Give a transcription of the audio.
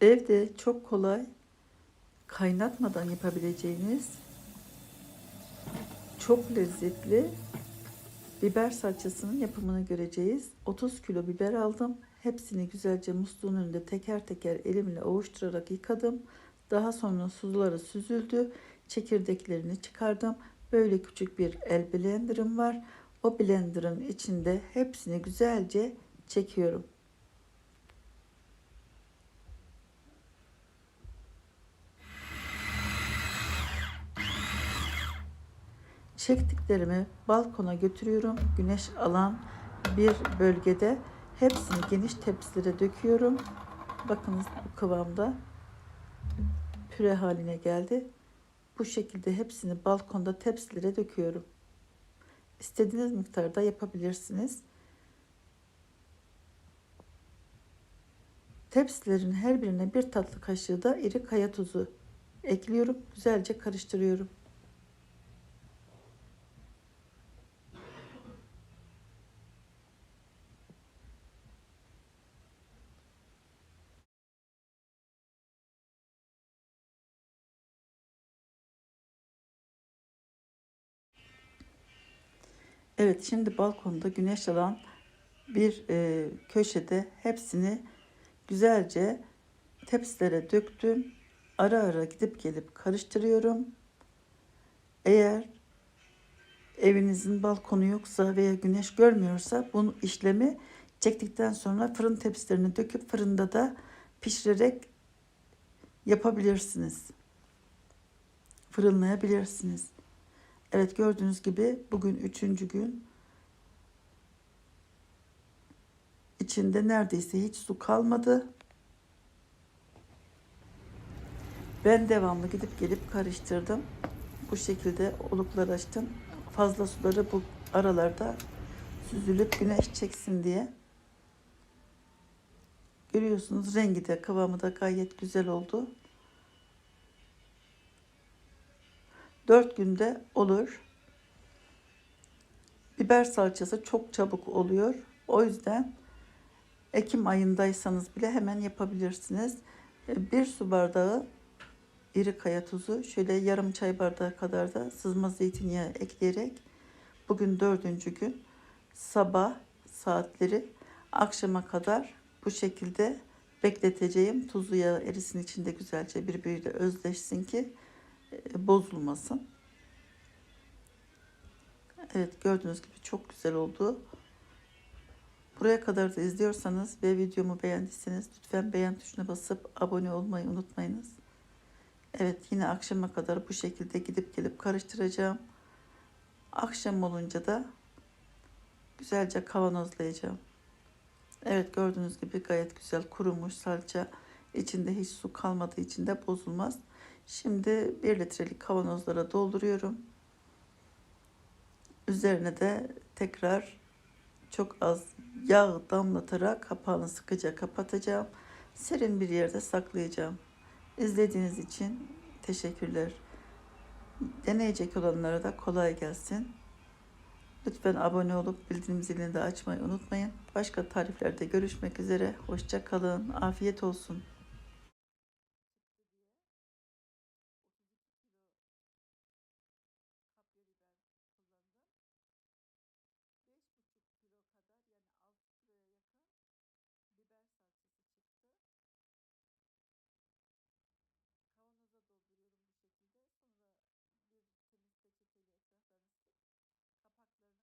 Evde çok kolay kaynatmadan yapabileceğiniz çok lezzetli biber salçasının yapımını göreceğiz. 30 kilo biber aldım. Hepsini güzelce musluğun önünde teker teker elimle ovuşturarak yıkadım. Daha sonra suları süzüldü. Çekirdeklerini çıkardım. Böyle küçük bir el blenderım var. O blenderın içinde hepsini güzelce çekiyorum. Çektiklerimi balkona götürüyorum. Güneş alan bir bölgede hepsini geniş tepsilere döküyorum. Bakınız bu kıvamda püre haline geldi. Bu şekilde hepsini balkonda tepsilere döküyorum. İstediğiniz miktarda yapabilirsiniz. Tepsilerin her birine bir tatlı kaşığı da iri kaya tuzu ekliyorum. Güzelce karıştırıyorum. Evet şimdi balkonda güneş alan bir e, köşede hepsini güzelce tepsilere döktüm. Ara ara gidip gelip karıştırıyorum. Eğer evinizin balkonu yoksa veya güneş görmüyorsa bu işlemi çektikten sonra fırın tepsilerine döküp fırında da pişirerek yapabilirsiniz. Fırınlayabilirsiniz. Evet gördüğünüz gibi bugün üçüncü gün. İçinde neredeyse hiç su kalmadı. Ben devamlı gidip gelip karıştırdım. Bu şekilde oluklar açtım. Fazla suları bu aralarda süzülüp güneş çeksin diye. Görüyorsunuz rengi de kıvamı da gayet güzel oldu. 4 günde olur. Biber salçası çok çabuk oluyor. O yüzden Ekim ayındaysanız bile hemen yapabilirsiniz. Bir su bardağı iri kaya tuzu, şöyle yarım çay bardağı kadar da sızma zeytinyağı ekleyerek bugün dördüncü gün sabah saatleri akşama kadar bu şekilde bekleteceğim. Tuzlu yağ erisin içinde güzelce birbiriyle özleşsin ki e, bozulmasın. Evet gördüğünüz gibi çok güzel oldu. Buraya kadar da izliyorsanız ve videomu beğendiyseniz lütfen beğen tuşuna basıp abone olmayı unutmayınız. Evet yine akşama kadar bu şekilde gidip gelip karıştıracağım. Akşam olunca da güzelce kavanozlayacağım. Evet gördüğünüz gibi gayet güzel kurumuş salça. İçinde hiç su kalmadığı için de bozulmaz. Şimdi 1 litrelik kavanozlara dolduruyorum. Üzerine de tekrar çok az yağ damlatarak kapağını sıkıca kapatacağım. Serin bir yerde saklayacağım. İzlediğiniz için teşekkürler. Deneyecek olanlara da kolay gelsin. Lütfen abone olup bildirim zilini de açmayı unutmayın. Başka tariflerde görüşmek üzere. Hoşça kalın. Afiyet olsun.